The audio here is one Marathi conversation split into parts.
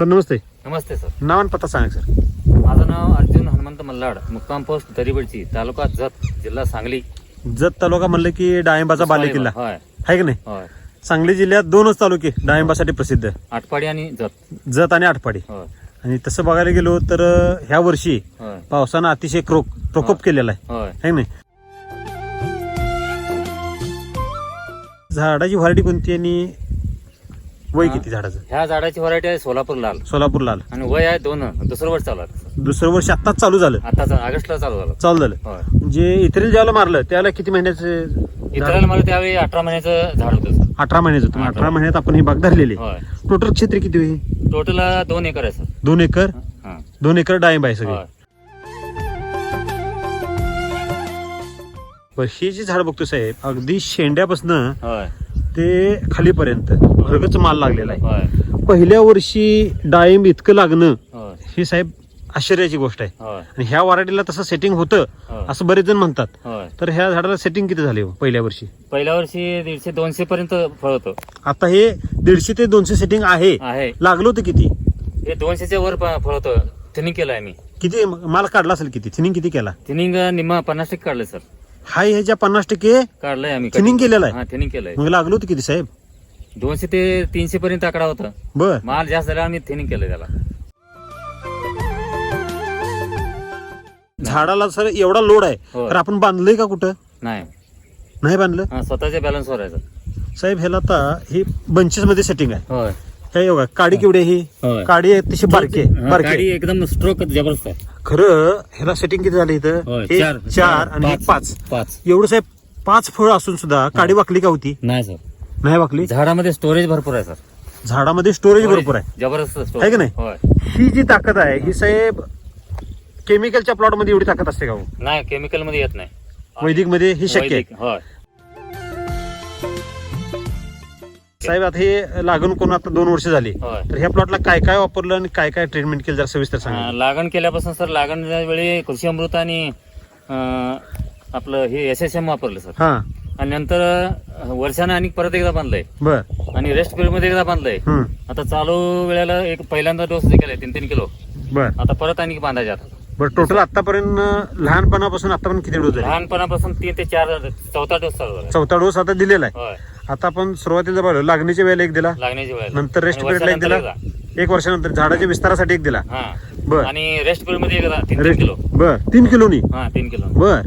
सर नमस्ते. नमस्ते सर. नाव आणि पत्ता सांगा सर. माझं नाव अर्जुन हनुमंत मल्लाड मुक्काम पोस्ट दरिबडची तालुका जत जिल्हा सांगली. जत तालुका म्हणलं की डाळिंबाचा बालेकिल्ला. होय. आहे की नाही? होय. सांगली जिल्ह्यात दोनच तालुके डाळिंबासाठी प्रसिद्ध. आटपाडी आणि जत. जत आणि आटपाडी. होय. आणि तसं बघायला गेलो तर अं, ह्या वर्षी होय. पावसानं अतिशय क्रोक प्रकोप केलेला आहे. होय. है की नाही? झाडाची व्हरायटी कोणती आणि वय. किती झाडाचं? ह्या झाडाची व्हरायटी आहे सोलापूर लाल. सोलापूर लाल. आणि वय आहे दोन दुसरं वर्ष चालू आहे. दुसरं वर्ष आत्ताच चालू झालं. आताच ऑगस्टला चालू झालं. चालू झालं. होय. म्हणजे इतरेल ज्याला मारलं त्याला किती महिन्याचं इतरांना मला त्यावेळी अठरा महिन्याचं झाड होतं. अठरा महिन्याचं तुम्ही अठरा. महिन्यात आपण ही बाग धरलेली. टोटल क्षेत्र किती होईल टोटल दोन एकर आहे सर. दोन एकर? हा. दोन एकर डाळिंब आहे सगळे. होय. पण हे जे झाड बघतो साहेब अगदी शेंड्यापासनं होय. ते खालीपर्यंत. भरगच माल लागलेला आहे. पहिल्या वर्षी डाळिंब इतकं लागणं हे साहेब आश्चर्याची गोष्ट आहे. आणि ह्या व्हरायटीला तसं सेटिंग होतं असं बरेच जण म्हणतात. तर ह्या झाडाला सेटिंग किती झाले हो पहिल्या वर्षी? पहिल्या वर्षी दीडशे दोनशे पर्यंत फळ होतं. आता हे दीडशे ते दोनशे सेटिंग आहे. लागलं होतं किती? हे दोनशेच्या वर फळ होतं. थिनिंग केलं आहे मी किती माल काढला असेल किती? थिनिंग किती केला? थिनिंग निम्मा पन्नास टक्के काढलं सर हाय ह्याच्या पन्नास टक्के काढलंय आम्ही थिनिंग केलेलं आहे. हा थिनिंग केलंय. मग लागलं होतं किती साहेब? दोनशे ते तीनशे पर्यंत आकडा होता. बर. माल जास्त झाला आम्ही थिनिंग केलं त्याला. झाडाला सर एवढा लोड आहे हो. तर आपण बांधलंय का कुठं? नाही. नाही बांधलं? हा स्वतःच्या बॅलन्सवर आहे सर. साहेब ह्याला आता हे बंचेस मध्ये सेटिंग आहे. होय. हे काडी केवढी आहे ही? होय. काडी आहे तशी बारकी आहे. बारकी गाडी आहे. एकदम स्ट्रोक जबरदस्त आहे. खरं ह्याला सेटिंग किती झाली इथं? होय, चार चार आणि पाच. पाच. एवढं साहेब पाच फळ असून सुद्धा काडी वाकली का होती? नाही सर. नाही वाकली? झाडामध्ये स्टोरेज भरपूर आहे सर. झाडामध्ये स्टोरेज भरपूर आहे. जबरदस्त आहे की नाही? होय. ही जी ताकद आहे ही साहेब केमिकलच्या प्लॉटमध्ये एवढी ताकद असते का हो? नाही केमिकलमध्ये येत नाही. वैदिकमध्ये ही शक्य आहे. वैदिक, होय. साहेब आता हे लागून कोण आता दोन वर्ष झाली. होय. तर ह्या प्लॉटला काय काय वापरलं आणि काय काय ट्रीटमेंट केलं जरा सविस्तर अं, सांगा लागण केल्यापासून सर लागण वेळी कृषी अमृत आणि अं, आपलं हे एस एस एम वापरलं सर. हा. आणि नंतर अं, वर्षानं आणि परत एकदा बांधलंय. बर. आणि रेस्ट पिरियडमध्ये एकदा बांधलंय. हम्म. आता चालू वेळेला एक पहिल्यांदा डोस केलाय तीन तीन किलो. बर. आता परत आणि बांधायचे आता. बर टोटल आतापर्यंत लहानपणापासून आतापर्यंत किती डोस झाले? लहानपणापासून तीन ते चार चौथा डोस चालू झाला. चौथा डोस आता दिलेला आहे. होय. आता आपण सुरुवातीला बघलो लागणीच्या वेळेला एक दिला. लागण्याची वेळ नंतर रेस्ट पिरियडला एक दिला. एक वर्षानंतर झाडाच्या विस्तारासाठी एक दिला. हा. बर. आणि रेस्ट पिरियडमध्ये एकदा तीन तीन रेस्ट किलो. बर. तीन किलोनी हा तीन किलो. बर.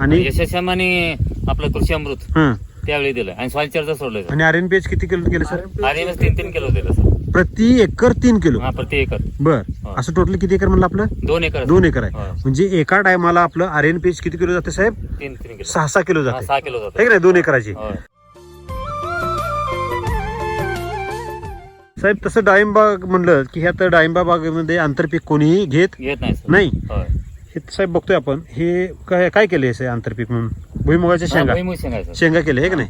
आणि? आणि आपलं कृषी अमृत हं. त्यावेळी दिलं. आणि सॉइल चार्जर सोडलं आणि आर एन पी एच किती किलो केलं सर? आणि मग तीन तीन किलो दिलं सर. प्रति एकर तीन किलो? हा प्रति एकर. बर. हो. असं टोटल किती एकर म्हणलं आपलं? दोन एकर दोन एकर आहे. हो. म्हणजे एका टायमाला आपलं आर एन पी एच किती किलो जाते साहेब? तीन तीन किलो. सहा सहा किलो हा, जाते. सहा किलो जातं. की नाही? दोन एकराची. होय. साहेब तसं डाळिंबाग म्हणलं की ह्यात डाळिंबा बागेमध्ये आंतरपीक कोणीही घेत घेत नाही सर. नाही? होय. हे साहेब बघतोय आपण. हे काय काय केले हे आंतरपीक म्हणून? भुईमुगाच्या हा, शेंगा. भुईमुग शेंगा आहे सर. शेंगा केले हे की नाही?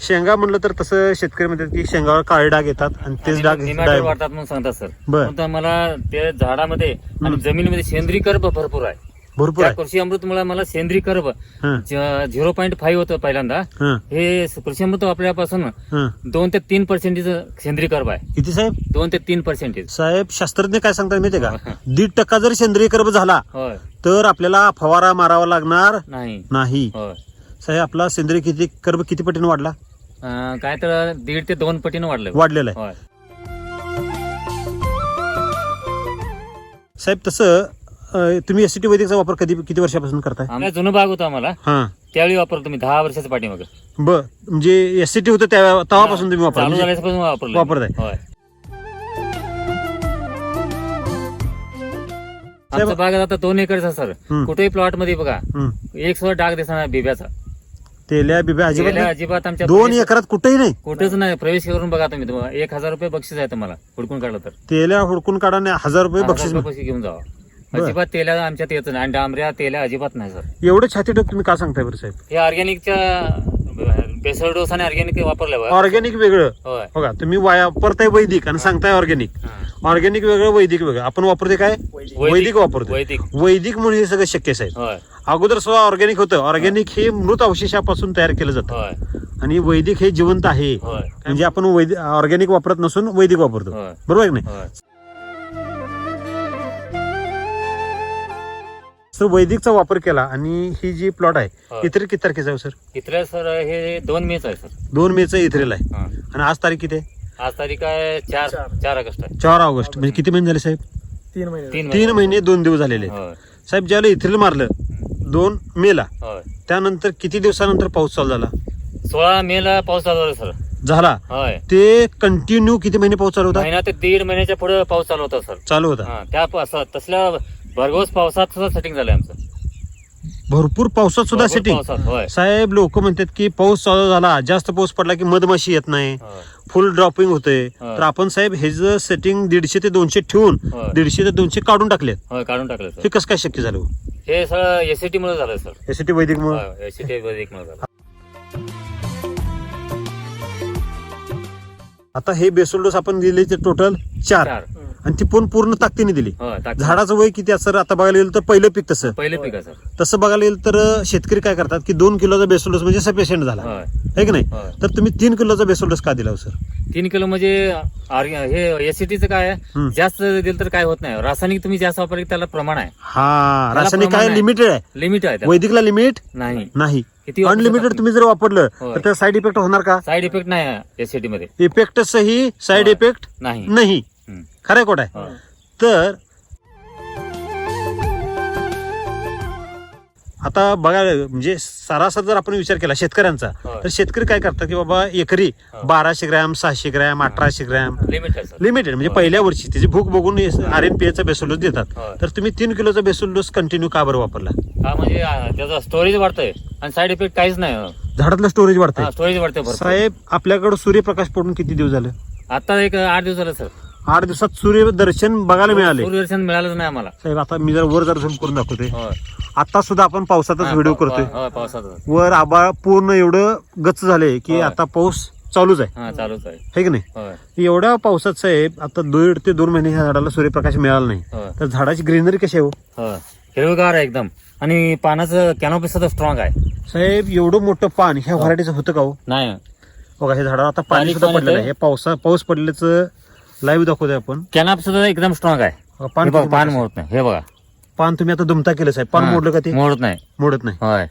शेंगा म्हणलं तर तसं शेतकरी म्हणतात की शेंगावर काळे डाग येतात आणि तेच आणि डाग निमाटोड वाढतात म्हणून सांगतात सर. बर. पण तर मला ते झाडामध्ये आणि जमिनीमध्ये सेंद्रिय कर्ब भरपूर आहे. भरपूर त्या आहे. कृषी अमृत मुळे मला सेंद्रिय कर्ब हं, झिरो पॉईंट फाईव्ह होतं पहिल्यांदा हं, हे कृषी अमृत आपल्यापासून हं. दोन ते तीन पर्सेंटेज सेंद्रिय कर्ब आहे. किती साहेब? दोन ते तीन पर्सेंटेज साहेब शास्त्रज्ञ काय सांगतात माहितीये का? दीड टक्का जर सेंद्रिय कर्ब झाला होय. तर आपल्याला फवारा मारावा लागणार नाही. नाही. होय. साहेब आपला सेंद्रिय किती कर्ब किती पटीने वाढला? अं, काय तर दीड ते दोन पटीनं वाढलं. वाढलेला आहे. होय. साहेब तसं अं, तुम्ही एस टी वैदिकचा वापर कधी किती वर्षापासून करताय? आमचा जुनं बाग होता आम्हाला. हा. त्यावेळी वापरतो तुम्ही दहा वर्षाच्या पाठीमागे. ब म्हणजे एस टी होतं त्या तेव्हापासून तुम्ही वापर चालू म्हणजे झाल्यापासून वापरलं वापरताय. होय. आता दोन एकरचा सर. हम्म. कुठेही प्लॉटमध्ये बघा हं. एक सुद्धा डाग दिसणार बिब्याचा. तेल्या बिब्या अजिबात गेल्या नाही? अजिबात आमच्या दोन प्रवेश- एकरात कुठेही नाही. कुठेच नाही. प्रवेश करून बघा तुम्ही. तुम्हाला एक हजार रुपये बक्षीस आहे तुम्हाला हुडकून काढलं तर. तेल्या हुडकून काढा आणि हजार रुपये हजार बक्षीस रुपये पैसे घेऊन जावा. बरं. अजिबात तेल्या आमच्यात येत नाही. आणि डांबऱ्या तेल्या अजिबात नाही सर. एवढं छाती टोक तुम्ही का सांगताय बरं साहेब? हे ऑर्गॅनिकच्या बेसळ डोस आणि ऑर्गॅनिक वापरलं बा. ऑर्गॅनिक वेगळं. होय. बघा तुम्ही वापरताय वैदिक आणि सांगताय ऑर्गॅनिक. हा. ऑर्गॅनिक वेगळं वैदिक वेगळं. आपण वापरते काय? वैदिक. वापरतो वैदिक. वैदिक म्हणून हे सगळं शक्य होय. अगोदर सुद्धा ऑर्गॅनिक होतं. ऑर्गॅनिक हे मृत अवशेषापासून तयार केलं जातं. होय. आणि वैदिक हे जिवंत आहे. होय. म्हणजे आपण वैदिक ऑर्गॅनिक वापरत नसून वैदिक वापरतो. होय. बरोबर आहे की नाही? होय. सर वैदिकचा वापर केला आणि ही जी प्लॉट आहे हा. इतर किती तारखेचा आहे सर? इथल्या सर हे दोन मेच आहे सर. दोन मेचा इथरेल आहे. हा. आणि आज तारीख किती आहे? आज तारीख आहे चार चार. चार ऑगस्ट आहे. चार ऑगस्ट. म्हणजे किती महिने झाले साहेब? तीन महिने तीन तीन महिने दोन दिवस झालेले आहेत. होय. साहेब ज्यावेळेला इथरेल मारलं दोन मेला होय. त्यानंतर किती दिवसानंतर पाऊस चालू झाला? सोळा मे ला पाऊस चालू झाला सर. झाला. होय. ते कंटिन्यू किती महिने पाऊस चालू होता? महिना ते दीड महिन्याच्या पुढे पाऊस चालू होता सर. चालू होता. हा त्या प- तसल्या भरघोस पावसात सुद्धा सेटिंग झालंय आमचं. भरपूर पावसात सुद्धा भरपूर सेटिंग होय. साहेब लोक म्हणतात की पाऊस चालू झाला जास्त पाऊस पडला की मधमाशी येत नाही. होय. फुल ड्रॉपिंग होते हा. तर आपण साहेब हे जर सेटिंग दीडशे ते दोनशे ठेवून होय. दीडशे ते दोनशे काढून टाकले होय काढून टाकलं सर हे कसं काय शक्य झालं हे? सगळं एसीटी मुळे झालं सर. यासाठी वैदिक मग एसीटी एक मुळे झालं आता हे बेसोल डोस आपण दिले ते टोटल चार. चार. आणि ती पण पूर्ण ताकदीने दिली. टाक झाडाचं वय किती आहे सर? आता बघायला गेलं तर पहिलं पीक तसं. पहिले पीक आहे सर. तसं बघायला गेलं तर शेतकरी काय करतात की दोन किलोचा बेसोल डोस म्हणजे सफिशियंट झाला. होय आहे की नाही? होय तर तुम्ही तीन किलोचा बेसोल डोस का दिला हो, सर? तीन किलो म्हणजे आर- हे एसीटीचं काय आहे? हम्म. जास्त दिलं तर काय होत नाही. रासायनिक तुम्ही जास्त वापरले की त्याला प्रमाण आहे. हा त्याला रासायनिक प्रमाण काय आहे. लिमिटेड आहे. लिमिट आहे त्याला. वैदिकला लिमिट नाही. नाही. किती वापरू अनलिमिटेड शकता? तुम्ही जर वापरलं होय. तर त्याचा साईड इफेक्ट होणार का? साईड इफेक्ट नाही एसीटी मध्ये. इफेक्ट सही साईड होय. इफेक्ट नाही. नाही. खरं खोट आहे. तर आता बघायला म्हणजे सरासर जर आपण विचार केला शेतकऱ्यांचा. तर शेतकरी काय करतात की बाबा एकरी. बाराशे ग्रॅम सहाशे ग्रॅम अठराशे ग्रॅम लिमिटेड म्हणजे. पहिल्या वर्षी त्याची भूक बघून आर एन पी एचा बेसोल डोस देतात. तर तुम्ही तीन किलोचा बेसोल डोस कंटिन्यू का बरं वापरला? म्हणजे त्याचा स्टोरेज वाढतंय आणि साईड इफेक्ट काहीच नाही झाडातलं स्टोरेज वाढतंय. स्टोरेज वाढतंय साहेब आपल्याकडे सूर्यप्रकाश पडून किती दिवस झालं? आता एक आठ दिवस झालं सर. आठ दिवसात सूर्य दर्शन बघायला मिळाले. सूर्यदर्शन मिळालंच नाही आम्हाला. साहेब आता मी जर वर झूम करून दाखवतोय होय. आता सुद्धा आपण पावसातच हा, व्हिडिओ करतोय. होय वर आबाळ पूर्ण एवढं गच्च झालंय की होय. आता पाऊस चालूच आहे. हा चालूच आहे. है की नाही? होय. एवढ्या पावसात साहेब आता दीड ते दोन महिने ह्या झाडाला सूर्यप्रकाश मिळाला नाही. होय. तर झाडाची ग्रीनरी कशी आहे हो? होय. हिरवगार आहे एकदम. आणि पानाचं कॅनोपी सुद्धा स्ट्रॉंग आहे. साहेब एवढं मोठं पान ह्या व्हरायटीचं होतं का हो? नाही. बघा हे झाडाला आता पाणी सुद्धा पडलेलं आहे. हे पावसा पाऊस पडल्याचं लाईव्ह दाखवतोय आपण. कॅनॉप सुद्धा एकदम स्ट्रॉंग आहे. हे पान बघा, किती पान मोठं. मोडत नाही. हे बघा. पान तुम्ही आता दुमता केलं साहेब. पान हा, मोडलं का ते? मोडत नाही. मोडत नाही. होय.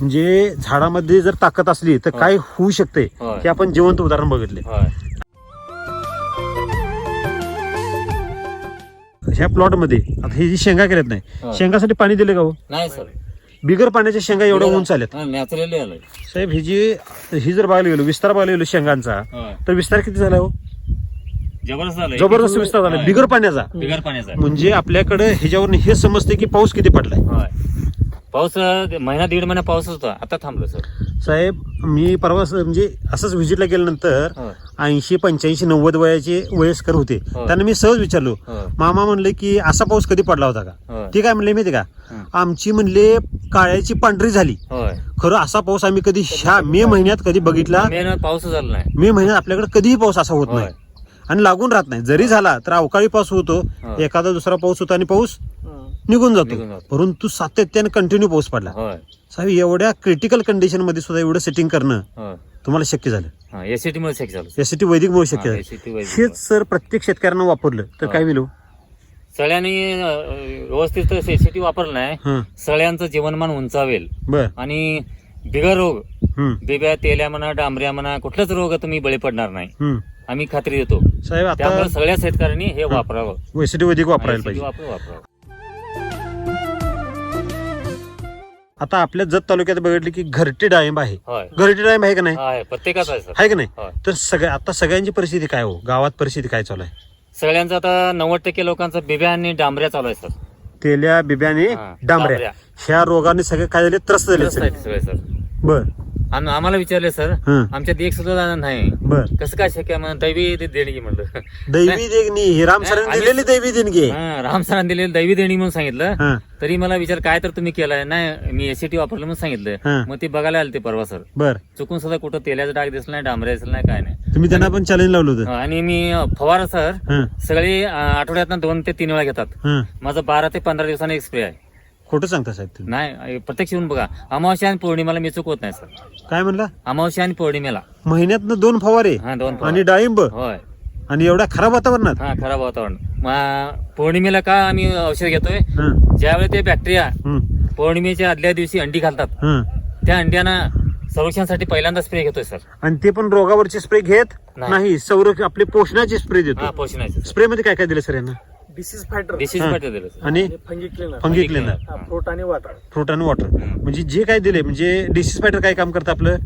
म्हणजे झाडामध्ये जर ताकद असली तर. काय होऊ शकते होय. हे आपण जिवंत उदाहरण बघितले. होय. ह्या प्लॉटमध्ये आता ही जी शेंगा केल्यात नाही होय. शेंगासाठी पाणी दिले का हो? नाही सर. बिगर पाण्याच्या शेंगा एवढ्या उंच आल्यात नॅचरली आलंय. साहेब ही जी ही जर बघायला गेलो विस्तार बघायला गेलो शेंगांचा होय. तर विस्तार किती झाला हो? जबरदस्त विस्तार झाला. बिगर पाण्याचा. बिगर पाण्याचा. म्हणजे आपल्याकडे ह्याच्यावर हे समजते की पाऊस किती पडलाय. होय. पाऊस अं, महिना दीड महिना पाऊसच होता. आता थांबलो सर. साहेब मी परवा स- म्हणजे असंच व्हिजिटला गेल्यानंतर होय. ऐंशी पंच्याऐंशी नव्वद वयाचे वयस्कर होते. होय. त्यांना मी सहज विचारलो होय. मामा म्हणले की असा पाऊस कधी पडला होता का? होय. ते काय म्हणले माहिती का? हं. आमची म्हणले काळ्याची पांढरी झाली. होय. खरं असा पाऊस आम्ही कधी ह्या मे महिन्यात कधी बघितला मेन पाऊस झाला नाही. मे महिन्यात आपल्याकडे कधीही पाऊस असा होत होय. नाही. आणि लागून राहत नाही. जरी झाला तर अवकाळी पाऊस होतो. एखादा दुसरा पाऊस होतो आणि पाऊस. निघून जातो. परंतु सातत्याने कंटिन्यू पाऊस पडला. साहेब एवढ्या क्रिटिकल कंडिशनमध्ये सुद्धा एवढं सेटिंग करणं तुम्हाला शक्य झालं? एसीटी मुळे झालं. यासाठी वैदिकमुळे शक्य झालं. वैदिक हेच सर प्रत्येक शेतकऱ्यांना वापरलं. तर. काय? सगळ्यांनी अं, व्यवस्थित एसीटी वापरलं नाही. सगळ्यांचं जीवनमान उंचावेल. आणि बिगर रोग बिब्या तेल्या म्हणा डांबऱ्या म्हणा कुठलाच रोग तुम्ही बळी पडणार नाही. आम्ही खात्री देतो. साहेब आता त्यामुळे सगळ्या शेतकऱ्यांनी हे वापरावं. वैसिटी वैदिक वापरायला पाहिजे. वापर- वापरावं. आता आपल्या जत तालुक्यात बघितलं की घरटी डाळिंब आहे. होय. घरटी डाळिंब आहे का नाही? हा, आहे प्रत्येकाचा आहे सर. आहे का नाही? तर सगळ्या आता सगळ्यांची परिस्थिती काय हो? गावात परिस्थिती काय चालू आहे? सगळ्यांचं आता नव्वद टक्के लोकांचं बिब्या आणि डांबऱ्या चालू आहे सर. तेल्या बिब्याने हा, डांबऱ्या. डांबऱ्या. ह्या रोगाने सगळे काय झाले? त्रस्त झाले त्रस्त आहेत सगळे सर. बर. आम- आम्हाला विचारले सर हं. आमच्यात एक सुद्धा नाही. बर. कसं काय शक्य आहे? म्हणून दैवी दे- देणगी म्हणलं. दैवी देणगी. ही राम सरांनी आम्ही- दिलेली दैवी देणगी आहे. हा, राम सरांनी दिलेली दैवी देणगी म्हणून सांगितलं. हा. तरी मला विचार काय तर तुम्ही केलाय? नाही मी एसीटी वापरलं म्हणून हा. सांगितलं मग ते बघायला आले ते परवा सर. बर. चुकून सुद्धा कुठं तेलाचा डाग दिसला नाही डांबऱ्या दिसला नाही काय नाही. तुम्ही त्यांना पण चॅलेंज लावलं होतं. आणि मी अं, फवारा सर हं, सगळे अं, आठवड्यातनं दोन ते तीन वेळा घेतात. हं. माझं बारा ते पंधरा दिवसांनी एक स्प्रे आहे. खोटं सांगता साहेब तुम्ही? नाही प्रत्यक्ष येऊन बघा. अमावस्या आणि पौर्णिमेला मी चुकवत नाही सर. काय म्हणला? अमावस्या आणि पौर्णिमेला. महिन्यातनं दोन फवारे हा दोन फवारे. आणि डाळिंब. होय. आणि एवढ्या खराब वातावरणात? हा खराब वातावरण. पौर्णिमेला का आम्ही औषध घेतोय? हं, ज्यावेळी ते बॅक्टेरिया हं, पौर्णिमेच्या आदल्या दिवशी अंडी घालतात हं. त्या अंड्यांना संरक्षणासाठी पहिल्यांदा स्प्रे घेतोय सर. आणि ते पण रोगावरचे स्प्रे घेत? नाही. नाही संरक्षण आपले पोषणाचे स्प्रे हा देतो पोषणाचे. स्प्रे मध्ये काय काय दिलं सर यांना? डिसीज फायटर डिसीज हा. पाठवून दिलं आणि fungi cleaner fungi cleaner fruit आणि वाटर फ्रूट आणि वॉटर. म्हणजे जे काय दिले म्हणजे डिसीज फायटर काय काम करतं आपलं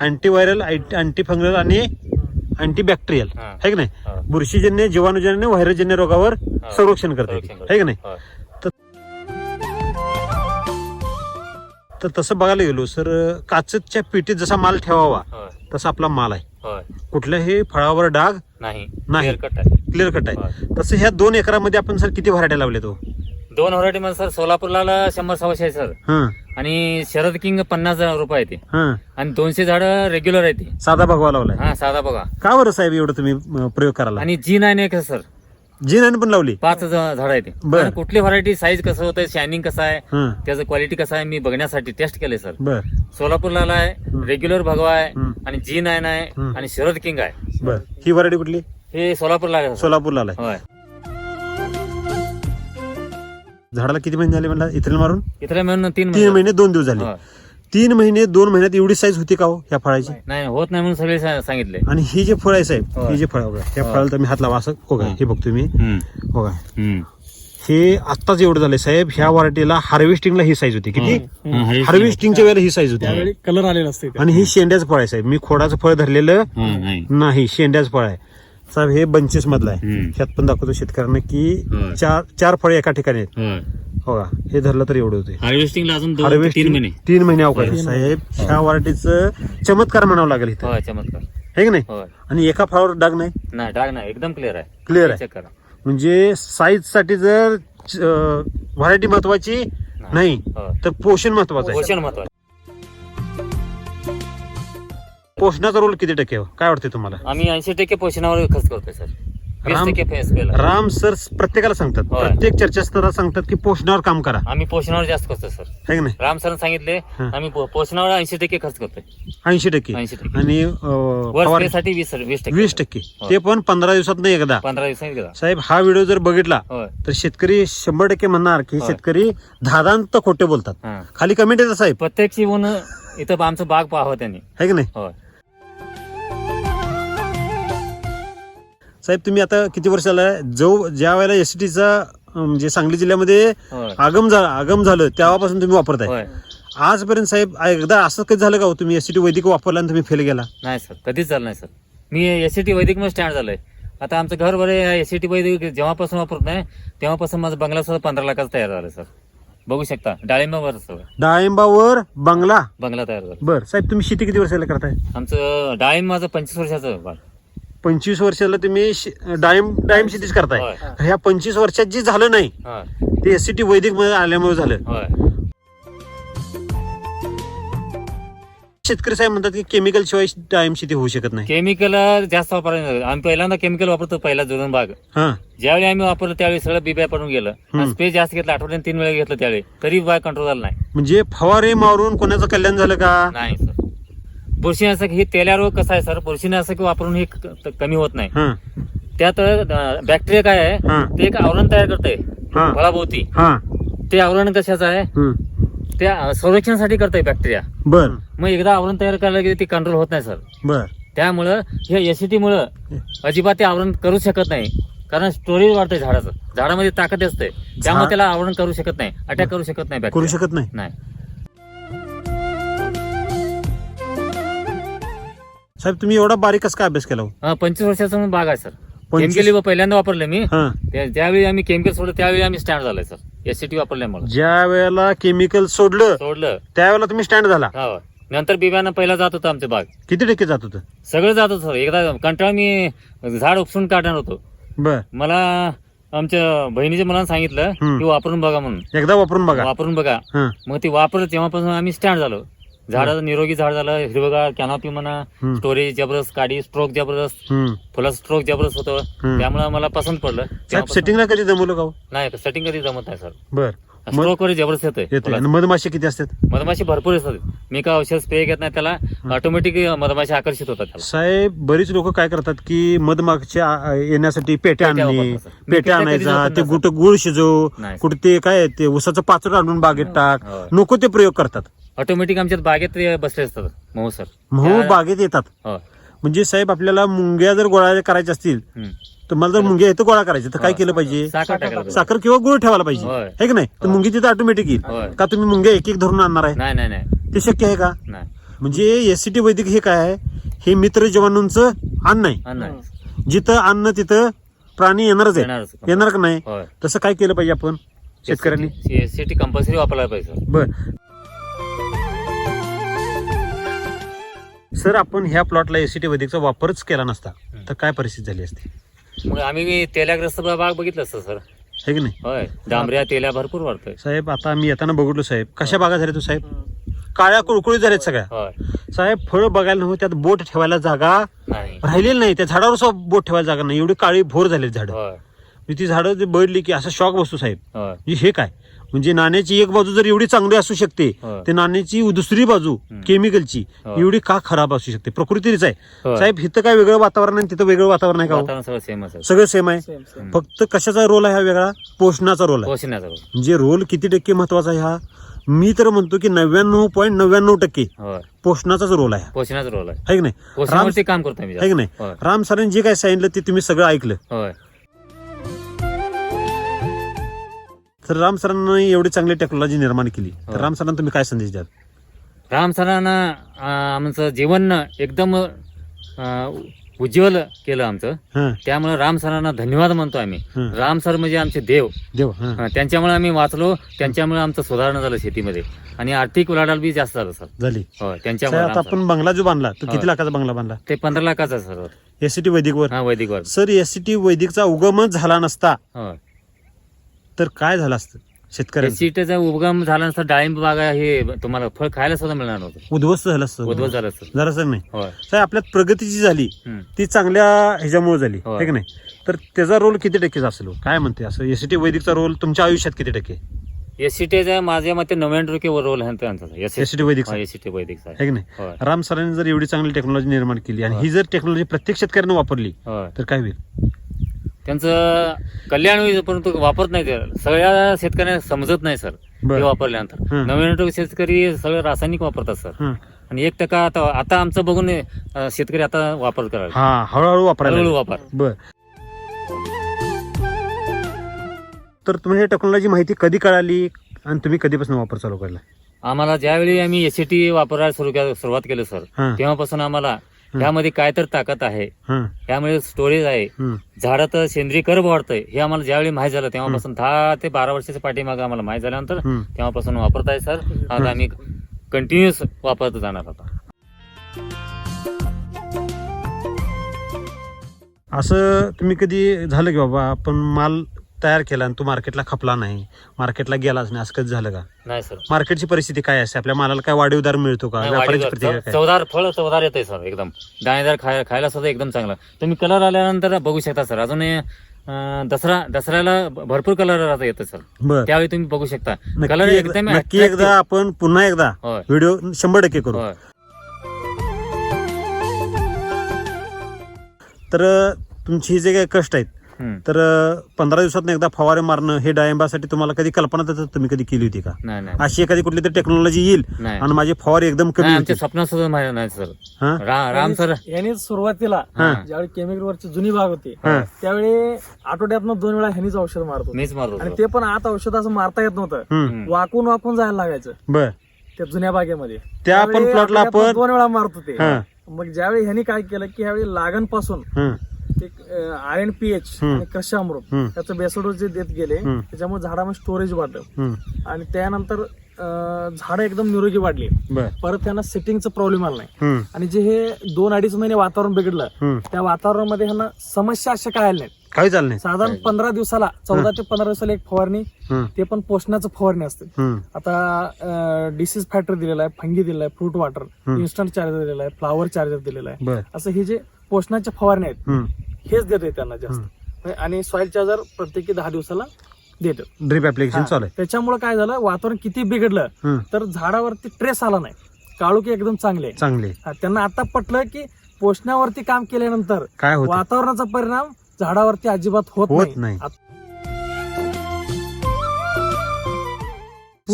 अँटीव्हायरल अँटी फंगल आणि अँटीबॅक्टेरियल हा. आहे की नाही. बुरशीजन्य जीवाणूजन्य व्हायरजन्य रोगावर. संरक्षण करते संरक्षण करते. आहे की नाही. तर तसं बघायला गेलो सर काचच्या पेटीत जसा माल ठेवावा होय. तसा आपला माल आहे होय. कुठल्याही फळावर डाग नाही नाही. Clear cut आहे क्लिअर कट आहे. तसं ह्या दोन एकरामध्ये आपण सर किती व्हरायटी लावले तो दोन व्हरायटी मध्ये सर सोलापूरला शंभर सव्वाशे आहे सर. हं. आणि शरद किंग पन्नास रुपये आहे ते. हं. आणि दोनशे झाड रेग्युलर आहे ते. साधा भगवा लावलाय. हा साधा बघा. का बरं साहेब एवढं तुम्ही अं, प्रयोग करायला? आणि जी नाईन एक सर. जिन पण लावली? पाच झाड आहे ते. बर. कुठली व्हरायटी साईज कसं होतं शायनिंग कसं आहे हं. त्याचं क्वालिटी कसं आहे मी बघण्यासाठी टेस्ट केले सर. बर. सोलापूरला आहे रेग्युलर भगवा आहे हम्म. आणि जी नाईन आहे हम्म. आणि शरद किंग आहे. बर. ही व्हरायटी कुठली? हे सोलापूरला. सोलापूरला आलाय होय झाडाला किती महिने झाले म्हणला इथं मारून मिळून तीन तीन महिने दोन दिवस झाले होय. तीन महिने दोन महिन्यात एवढी साईज होती का हो या फळाची नाही होत नाही म्हणून सगळे सा- सांगितले आणि ही जे फळ आहे साहेब होय. ही जे फळ बघा त्या होय. फळाला तुम्ही हात लावा असं हं. हे बघतो मी. बघा हम्म. हे आत्ताच एवढं झालंय साहेब ह्या व्हरायटीला हार्वेस्टिंगला ही साईज होती किती हा, हा, हार्वेस्टिंगच्या वेळेला ही साईज होती त्यावेळी कलर आलेला असते. आणि ही शेंड्याचं फळ आहे साहेब मी खोडाचं फळ धरलेलं हा, नाही. नाही शेंड्याचं फळ आहे साहेब हे बंचेस मधलं आहे. हम्म. ह्यात पण दाखवतो शेतकऱ्यांना की होय. चार चार फळे एका ठिकाणी आहेत. होय. बघा हे धरलं तर एवढं होते. हार्वेस्टिंगला अजून दोन ते हार्वेस्टिंग तीन महिने. तीन महिने अवकाश आहे. साहेब ह्या. व्हरायटीचं चमत्कार म्हणावं लागेल इथं. होय चमत्कार. आहे की नाही? होय. आणि एका फळावर डाग नाही? नाही डाग नाही. एकदम क्लिअर आहे. Clear आहे. चेक करा. म्हणजे साईजसाठी जर व्हरायटी महत्वाची नाही. होय. तर पोषण महत्वाचं आहे. पोषण महत्वाचं पोषणाचा रोल किती टक्के आहे? काय वाटते तुम्हाला? आम्ही ऐंशी टक्के पोषणावर खर्च करतोय सर. वीस राम- टक्के राम सर प्रत्येकाला सांगतात. होय. प्रत्येक चर्चास्थळात सांगतात की पोषणावर काम करा. आम्ही पोषणावर जास्त करतो सर. की नाही? राम सर सांगितले हा. आम्ही पो- पोषणावर ऐंशी टक्के खर्च करतोय. ऐंशी टक्के. 80% आणि अं, फवारणी- वीस वीस टक्के. वीस टक्के. होय. ते पण पंधरा दिवसात नाही एकदा. पंधरा दिवसांनी गेला साहेब हा व्हिडिओ जर बघितला होय. तर शेतकरी शंभर टक्के म्हणणार की होय. शेतकरी धादांत खोटे बोलतात. हा. खाली कमेंट येतात साहेब. प्रत्यक्ष येऊन इथं आमचं बाग पाहावं त्यांनी. आहे की नाही? होय. साहेब तुम्ही आता किती वर्ष झाला जो ज्या वेळेला एस टीचा म्हणजे सांगली जिल्ह्यामध्ये होय. आगम झाला आगम झालं तेव्हापासून तुम्ही वापरताय. आजपर्यंत साहेब एकदा असं कधी झालं का हो, तुम्ही एस टी वैदिक वापरला आणि तुम्ही फेल गेला? नाही सर कधीच झालं नाही सर. मी एस सी टी वैदिकमध्ये स्टँड झालोय. आता आमचं घर बरे एस सी टी वैदिक जेव्हापासून वापरत नाही तेव्हापासून माझा बंगला सुद्धा पंधरा लाखाचा तयार झाला सर. बघू शकता डाळिंबावर सर. डाळिंबावर बंगला? बंगला तयार झाला. बर साहेब तुम्ही शेती किती वर्षाला करताय? आमचं डाळिंब माझं पंचवीस वर्षाचं पंचवीस वर्षाला तुम्ही शे- डाळिंब डाळिंब शेतीच करताय. होय. पंचवीस वर्षात जे झालं नाही होय. ते एस सी टी वैदिकमध्ये आल्यामुळे झालं. होय. शेतकरी साहेब म्हणतात की केमिकल शिवाय डाळिंब शेती होऊ शकत नाही. केमिकल जास्त वापरायचं आम्ही पहिल्यांदा केमिकल वापरतो पहिला जुळून बाग हा. ज्यावेळी आम्ही वापरलं त्यावेळी सगळं बिब्या पडून गेलं. हम्म. स्प्रे जास्त घेतला आठवड्याने तीन वेळा घेतलं त्यावेळी. तरी बाग कंट्रोल झाला नाही. म्हणजे फवारे मारून कोणाचं कल्याण झालं का? नाही सर बुरशीनाशक हे तेल्यावर कसं आहे सर? बुरशीनाशक वापरून हे क- कमी होत नाही. हा. त्यात बॅक्टेरिया काय आहे ते एक आवरण तयार करते हा. फळाभोवती. हा. ते आवरण कशाचं आहे? हम्म. त्या अं, संरक्षणासाठी करतंय बॅक्टेरिया बर. मग एकदा आवरण तयार करायला गेले ते कंट्रोल होत नाही सर. बर. त्यामुळं हे एसिटी मुळे अजिबात ते आवरण करू शकत नाही. कारण स्टोरेज वाढतंय झाडाचं. झाडामध्ये ताकद असते. त्यामुळे झाड- त्याला आवरण करू शकत नाही अटॅक करू शकत नाही करू bacteria. शकत नाही. नाही. साहेब तुम्ही एवढा बारीक कसं काय अभ्यास केला हो? हा, पंचवीस वर्षाचा म्हणून बाग आहे सर. केमिकल पहिल्यांदा वापरलं मी. हा. त्या- ज्यावेळी आम्ही केमिकल सोडलं त्यावेळी आम्ही स्टँड झालोय सर. एसिटी वापरल्यामुळे ज्या वेळेला केमिकल सोडलं सोडलं. त्यावेळेला तुम्ही स्टँड झाला. हो. नंतर बिब्यानं पहिला जात होतं आमचे बाग. किती टक्के जात होतं? सगळं जात होतं सर. एकदा कंटाळा मी झाड उपसून काढणार होतो. बर. मला आमच्या बहिणीच्या मुलानं सांगितलं हम्म. की वापरून बघा म्हणून. एकदा वापरून बघा. वापरून बघा. हा. मग ते वापरत तेव्हापासून आम्ही स्टँड झालो. झाडाचं निरोगी झाड झालं हिरवगार कॅनॉपी म्हणा. स्टोरेज जबरदस्त काडी स्ट्रोक जबरदस्त. फुलाचं स्ट्रोक जबरदस्त होतं. त्यामुळे मला पसंत पडलं सेटिंगला कधी जमवलं का हो? नाही सेटिंग कधी जमत नाही सर बर स्ट्रोक वगैरे जबरदस्त येते मधमाशी किती असतात मधमाशी भरपूर असतात मी काय औषध स्प्रे घेत नाही त्याला ऑटोमॅटिक मधमाशी आकर्षित होतात साहेब बरीच लोक काय करतात की मधमागच्या आ- येण्यासाठी पेट्या. मी पेट्या आणायचा ते कुठं गुळ शिजव सर. कुठे ते काय ते उसाचं पाचड आणून बागेत टाक होय. नको ते प्रयोग करतात ऑटोमॅटिक आमच्यात बागेत बसले असतात. मऊ सर. त्या- बागेत येतात. हो. म्हणजे साहेब आपल्याला मुंग्या जर गोळा करायच्या असतील. तर मला जर मुंग्या येतं गोळा करायचं तर काय होय. केलं पाहिजे? साखर टाकायला पाहिजे. साखर किंवा गुळ ठेवायला पाहिजे. होय. आहे की नाही? तर मुंगी तिथं ऑटोमॅटिक येईल. का तुम्ही मुंग्या एक एक धरून आणणार आहे? नाही नाही नाही. ते शक्य आहे का? नाही. म्हणजे एस सी टी वैदिक हे काय आहे? हे मित्र जवानांचं अन्न आहे हा, नाही. जिथं अन्न तिथं प्राणी येणारच आहे. येणारच. येणार का नाही? होय. तसं काय केलं पाहिजे आपण? शेतकऱ्यांनी? एसटी कंपल्सरी वापरायला पाहिजे सर बर. सर आपण ह्या प्लॉटला एसीटी वैदिकचा वापरच केला नसता. तर काय परिस्थिती झाली असती? मग आम्ही तेल्याग्रस्त बाग बघितलं असतं सर. है की नाही? होय. डांबऱ्या तेल्या भरपूर वाढतोय. साहेब आता आम्ही येताना बघितलो साहेब. कशा बागा झाल्या तू साहेब? काळ्या कुळकुळीत झाल्यात सगळ्या. होय. साहेब फळ बघायला नव्हतं त्यात बोट ठेवायला जागा नाही. राहिलेली नाही. त्या झाडावर सुद्धा बोट ठेवायला जागा नाही. एवढी काळी भोर झाली झाडं. होय. मी ती झाडं जी बघितली की असं शॉक बसतो साहेब. म्हणजे हे काय? म्हणजे नाण्याची एक बाजू जर एवढी चांगली असू शकते. ते नाण्याची दुसरी बाजू केमिकलची. एवढी का खराब असू शकते? प्रकृतीच आहे. साहेब इथं काय वेगळं वातावरण आहे तिथं वेगळं वातावरण आहे का हो? वातावरण सगळं सेमच आहे सगळं सेम आहे? फक्त कशाचा रोल आहे हा वेगळा? पोषणाचा रोल आहे. म्हणजे रोल किती टक्के महत्त्वाचा आहे हा? मी तर म्हणतो की नव्याण्णव पॉईंट नव्याण्णव टक्के पोषणाचाच रोल आहे पोषणाचा रोल आहे. है की नाही? काम करतो है नाही? राम सरांनी जे काय सांगितलं ते तुम्ही सगळं ऐकलं. तर राम सरांनी एवढी चांगली टेक्नॉलॉजी निर्माण केली. तर होय. राम सरांना तुम्ही काय संदेश द्याल? राम सरांना आमचं जीवन एकदम उज्ज्वल केलं आमचं. हा. त्यामुळे राम सरांना धन्यवाद म्हणतो आम्ही. हं. राम सर म्हणजे आमचे देव. देव हा. हं, त्यांच्यामुळे आम्ही वाचलो त्यांच्यामुळे आमचं सुधारणा झालं शेतीमध्ये. आणि आर्थिक उलाढाल बी जास्त झालं सर. झाली. हो त्यांच्यामुळे. आपण बंगला जो बांधला तो किती होय. लाखाचा बंगला बांधला? ते पंधरा लाखाचा सर. एसीटी वैदिक वर हा वैदिक वर्ग सर एसीटी वैदिकचा उगमच झाला नसता. हो. तर काय झालं असतं शेतकऱ्यांचं? सीटेचा उगम झाला नसता डाळिंब बागा हे तुम्हाला फळ खायला सुद्धा मिळणार नव्हतं. उद्ध्वस्त झालं असतं? उद्ध्वस्त झालं असतं. जरा सर नाही? होय. साहेब आपल्यात प्रगती जी झाली. ती चांगल्या ह्याच्यामुळे झाली होय. है की नाही? तर त्याचा रोल किती टक्के असेल हो? काय म्हणते असं? एसीटी वैदिकचा रोल तुमच्या आयुष्यात किती टक्के? एसीटीचा माझ्या मते नव्याण्णव टक्के रोल आहे त्यांचा. एसीटी वैदिकचा? एसीटी वैदिकचा है की नाही? होय. राम सरांनी जर एवढी चांगली टेक्नॉलॉजी निर्माण केली आणि. ही जर टेक्नॉलॉजी प्रत्येक शेतकऱ्यानं वापरली होय. तर काय होईल? त्यांचं कल्याण होईल परंतु वापरत नाही ते सगळ्या शेतकऱ्यांना समजत नाही सर बरं. हे वापरल्यानंतर हं. नवीन शेतकरी सगळं रासायनिक वापरतात सर हं. आणि एक टक्का आता आता आमचं बघून अं, शेतकरी आता वापर करायला हा हळूहळू वापरायला हळूहळू. वापर बर तर तुम्हाला ही टेक्नॉलॉजी माहिती कधी कळाली आणि तुम्ही कधीपासून वापर चालू केला आम्हाला ज्यावेळी आम्ही एसीटी वापरायला सुरू केलं सुरुवात केलं सर हा. तेव्हापासून आम्हाला ह्यामध्ये काय तर ताकद आहे. ह्यामध्ये स्टोरेज आहे. हं. झाडात सेंद्रिय कर्ब वाढतंय. हे आम्हाला ज्यावेळी माहीत झालं तेव्हापासून दहा ते बारा वर्षाच्या पाठीमागे आम्हाला माहीत झाल्यानंतर. तेव्हापासून वापरत आहे सर. आता आम्ही कंटिन्युअस वापरत जाणार आता असं तुम्ही कधी झालं की बाबा आपण माल तयार केला आणि तो मार्केटला खपला नाही मार्केटला गेलाच नाही असं कधी झालं का? नाही सर. मार्केटची परिस्थिती काय असते? आपल्या मालाला काय वाढीव दर मिळतो का? व्यापाऱ्याची. प्रतिक्रिया काय? चवदार फळ चवदार येते सर एकदम. दाणेदार खाय खायला सुद्धा एकदम चांगला. तुम्ही कलर आल्यानंतर बघू शकता सर. अजून अं, दसरा दसऱ्याला भरपूर कलर आता येतं सर. बर. त्यावेळी तुम्ही बघू शकता. कलर नक्की एकदम एकदा- नक्की attractive. एकदा आपण पुन्हा एकदा होय. व्हिडिओ शंभर टक्के करू. होय. तर तुमची जे काही कष्ट आहेत. तर पंधरा दिवसात एकदा फवारे मारणं हे डाळिंबासाठी तुम्हाला कधी कल्पना तुम्ही कधी केली होती का? नाही नाही. अशी एखादी कुठली तरी टेक्नॉलॉजी येईल आणि माझे फवारे एकदम कमी नाही सर. हा? राम सर. यांनी सुरुवातीला हा. ज्यावेळी केमिकल वरची जुनी बाग होती हा. त्यावेळी आठवड्यातनं दोन वेळा ह्यांनीच औषध मारत आणि. ते पण आता औषध असं मारता येत नव्हतं. वाकून वाकून जायला लागायचं. बर. त्या जुन्या बागेमध्ये. त्या त्यावेळी प्लॉटला आपण दोन वेळा मारत होते. हा. मग ज्यावेळी ह्यांनी काय केलं की ह्यावेळी लागणपासून हं, आयन पीएच. आणि कृषामृत हम्म. त्याचं बेसोडोस जे देत गेले. त्याच्यामुळे झाडामध्ये स्टोरेज वाढलं. आणि त्यानंतर झाडं एकदम निरोगी वाढली. परत त्यांना सेटिंगचा प्रॉब्लेम आला नाही. आणि जे हे दोन अडीच महिने वातावरण बिघडलं. त्या वातावरणामध्ये ह्यांना समस्या अशा काय आल्या काही चाललं नाही. साधारण पंधरा दिवसाला चौदा ते पंधरा दिवसाला एक फवारणी हं, ते पण पोषणाचं फवारणी असते. आता डिसीज फॅक्टर दिलेला आहे फंगी दिलेला आहे फ्रूट वॉटर. इन्स्टंट चार्जर दिलेला आहे फ्लावर चार्जर दिलेला आहे. असं हे जे पोषणाच्या फवारण्या आहेत हेच देते त्यांना जास्त. आणि सॉइल चार्जर प्रत्येकी दहा दिवसाला देतात ड्रिप ऍप्लिकेशन. चालू आहे. त्याच्यामुळे काय झालं वातावरण किती बिघडलं तर झाडावरती ट्रेस आला नाही. काळोखी एकदम चांगले आहे. चांगले त्यांना आता पटलं की पोषणावरती काम केल्यानंतर काय होत? वातावरणाचा परिणाम झाडावरती अजिबात होत होत नाही.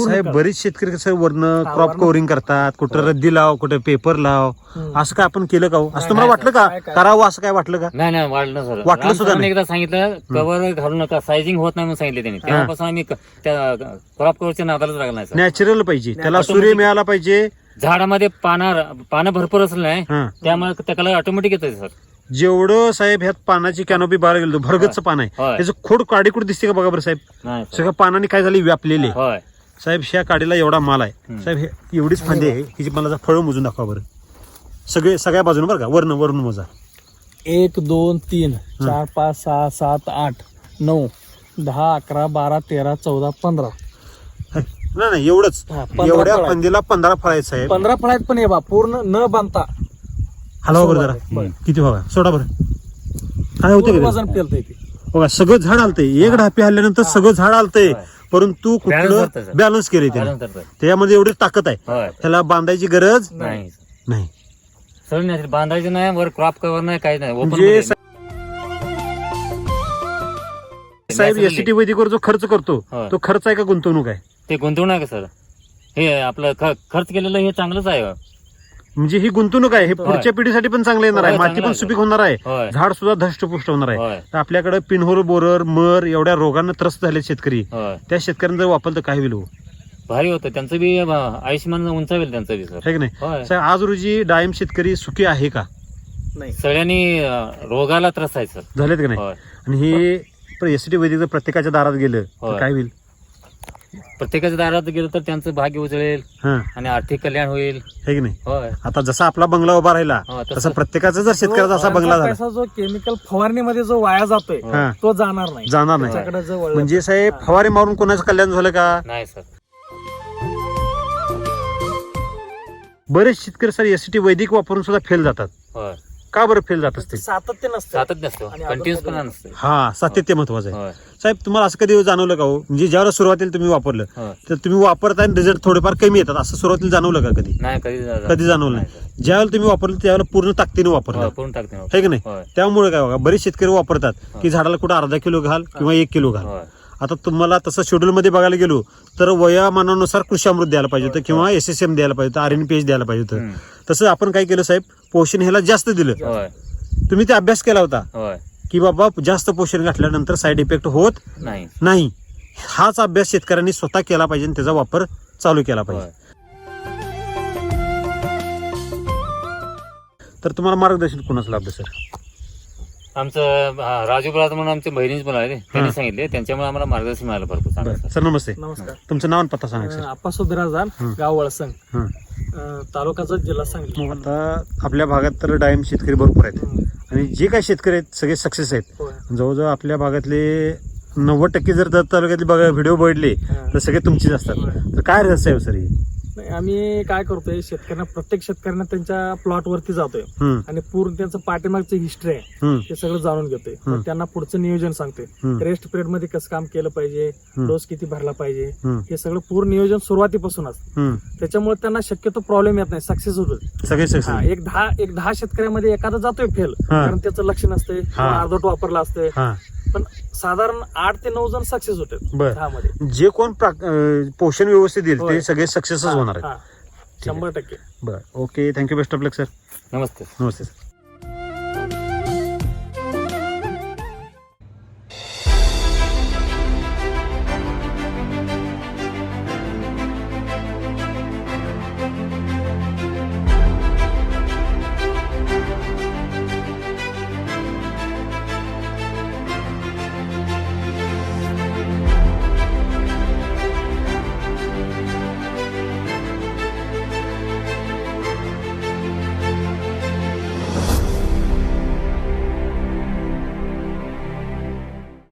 साहेब. बरेच शेतकरी कसं वरनं हा, क्रॉप कव्हरिंग करतात कुठं रद्दी लाव कुठं पेपर लाव. असं काय आपण केलं का हो? असं तुम्हाला वाटलं का? करावं असं काय वाटलं का? नाही नाही वाढलं सर. वाटलं राम सुद्धा सरांनी नाही. एकदा सांगितलं कव्हर घालू नका सायझिंग होत नाही म्हणून सांगितले त्यांनी. तेव्हापासून आम्ही क- त्या क्रॉप कव्हरच्या नादालाच लागला नाही सर. नॅचरल पाहिजे. त्याला सूर्य मिळाला पाहिजे. झाडामध्ये पानं पानं भरपूर असलं नाही हा. त्यामुळे त्या कलर ऑटोमॅटिक येतोय सर. जेवढं साहेब ह्यात पानाची कॅनोपी बाहेर गेलो भरगतचं पान आहे. होय. त्याचं खोड काडीकुड दिसते का बघा बरं साहेब? नाही सर. सगळं पानाने काय झाली व्यापलेले होय. साहेब ह्या काडीला एवढा माल आहे. साहेब हे एवढीच फांदी आहे हिची मला फळं मोजून दाखवा बरं. सगळे सगळ्या बाजूने बरं का? वर्ण वरून मोजा. एक दोन तीन चार पाच सहा सात आठ नऊ दहा अकरा बारा तेरा चौदा पंधरा. नाही नाही एवढंच. एवढ्या. फांदीला पंधरा फळ आहेत साहेब. पंधरा फळ आहेत पण हे बा पूर्ण न बांधता. हलवा बरं जरा. किती बघा? सोडा बरं. काय होतं वजन? पेलतंय ते. बघा सगळं झाड आलतंय. एक ढापी हल्ल्यानंतर सगळं झाड आलतंय. परंतु Balance कुठलं sir. बॅलन्स केले त्याने. करतोय. त्यामध्ये एवढी ताकद आहे. होय. त्याला बांधायची गरज नाही. नाही. सर नाही बांधायचं नाही वर क्रॉप कव्हर नाही काही नाही. ओपन म्हणजे साहेब एसीटी वैदिकवर जो खर्च करतो होय. तो खर्च आहे का गुंतवणूक आहे? ते गुंतवणूक आहे का सर. हे आपलं ख- खर्च केलेलं हे चांगलंच आहे. म्हणजे ही गुंतवणूक आहे हे पुढच्या पिढीसाठी पण चांगलं येणार आहे. माती पण. सुपीक होणार आहे. झाड सुद्धा धष्टपुष्ट होणार आहे. तर आपल्याकडे पिनहोल बोरर मर एवढ्या रोगांना त्रस्त झाले शेतकरी. त्या शेतकऱ्यांना जर वापरलं तर काय होईल हो? भारी होतं. त्यांचं बी आयुष्यमान उंचावेल त्यांचं बी सर. है की नाही? आज रोजी डाळिंब शेतकरी सुखी आहे का? नाही. सगळ्यांनी रोगाला त्रस्त आहे सर. झालेत का नाही? आणि हे एसीटी जर प्रत्येकाच्या दारात गेलं. काय होईल? प्रत्येकाच्या दारात गेलं तर त्यांचं भाग्य उजळेल हा. आणि आर्थिक कल्याण होईल. है की नाही? होय. आता जसा आपला बंगला उभा राहिला हो, तसं- तसा प्रत्येकाचा जर शेतकऱ्याचा असा बंगला झाला. पैसा जो केमिकल फवारणीमध्ये जो वाया जातोय. हा. तो जाणार नाही. जाणार नाही. त्याच्याकडे जो वळलं- म्हणजे साहेब फवारे मारून कोणाचं कल्याण झालं का? नाही सर. बरेच शेतकरी सर एसीटी वैदिक वापरून सुद्धा फेल जातात. होय. का बरं फेल जात असते सातत्य नसतं. सातच नसतो. आणि कंटिन्युअस अजून पण नसतं. हा सातत्य महत्वाचं आहे. होय. साहेब तुम्हाला असं कधी जाणवलं का हो? म्हणजे ज्यावेळेला सुरुवातीला तुम्ही वापरलं. होय. तर तुम्ही वापरताय रिझल्ट थोडेफार कमी येतात. असं सुरुवातीला जाणवलं का कधी? नाही कधी जाणवलं नाही. ज्यावेळेला तुम्ही वापरलं त्यावेळेला पूर्ण ताकदीने होय, वापरलं करून टाकते मग. है की नाही? त्यामुळे काय बघा बरेच शेतकरी वापरतात की झाडाला कुठं अर्धा किलो घाल किंवा एक किलो घाल. होय. आता तुम्हाला तसं शेड्यूल मध्ये बघायला गेलो तर वयामानानुसार कृषी अमृत द्यायला पाहिजे होतं किंवा एस एस एम द्यायला पाहिजे होतं आर एन पी एच द्यायला पाहिजे होतं. हम्म. तसं आपण काय केलं साहेब? पोषण ह्याला जास्त दिलं. होय. तुम्ही ते अभ्यास केला होता? होय. की बाबा जास्त पोषण घातल्यानंतर साईड इफेक्ट होत नाही. नाही. हाच अभ्यास शेतकऱ्यांनी स्वतः केला पाहिजे आणि त्याचा वापर चालू केला पाहिजे. तर तुम्हाला मार्गदर्शन कोणाचं लाभलं सर आमचं हा, राजू ब्राज म्हणून आमचे बहिणीच पण आहे त्यांनी. सांगितले. त्यांच्यामुळे आम्हाला मार्गदर्शन मिळालं भरपूर चांगलं बरं. सर. सर नमस्ते. नमस्कार. तुमचं नाव आणि पत्ता सांगा सर आप्पा सुधराजान हं. गाव वळसंग. हं. जिल्हा सांगली आता आपल्या भागात तर डाळिंब शेतकरी भरपूर आहेत. आणि जे काही शेतकरी आहेत सगळे सक्सेस आहेत. जवळजवळ आपल्या भागातले नव्वद टक्के जर तालुक्यातले बघा व्हिडिओ बघितले. तर सगळे तुमचेच असतात तर काय रहस्य आहे हो सर हे आम्ही काय करतोय शेतकऱ्यांना प्रत्येक शेतकऱ्यांना त्यांच्या प्लॉट वरती जातोय. आणि पूर्ण त्यांचं पाठीमागचं हिस्ट्री आहे हं, ते सगळं जाणून घेतोय. मग त्यांना पुढचं नियोजन सांगतोय. रेस्ट पिरियडमध्ये कसं काम केलं पाहिजे. डोस किती भरला पाहिजे हं, सगळं पूर्ण नियोजन सुरुवातीपासून असतं. हं. त्याच्यामुळे त्यांना शक्यतो प्रॉब्लेम येत नाही सक्सेस होतो एक दहा एक दहा शेतकऱ्यामध्ये एखादा जातोय फेल. कारण त्याचं लक्ष नसतंय किंवा. अर्धवट वापरला असतंय. पण साधारण आठ ते नऊ जण सक्सेस होते बर. जे कोण अं, पोषण व्यवस्थित देईल होय. ते सगळे सक्सेसच होणार आहेत. हा, शंभर टक्के. बरं. Okay. Thank you best of luck sir नमस्ते. नमस्ते सर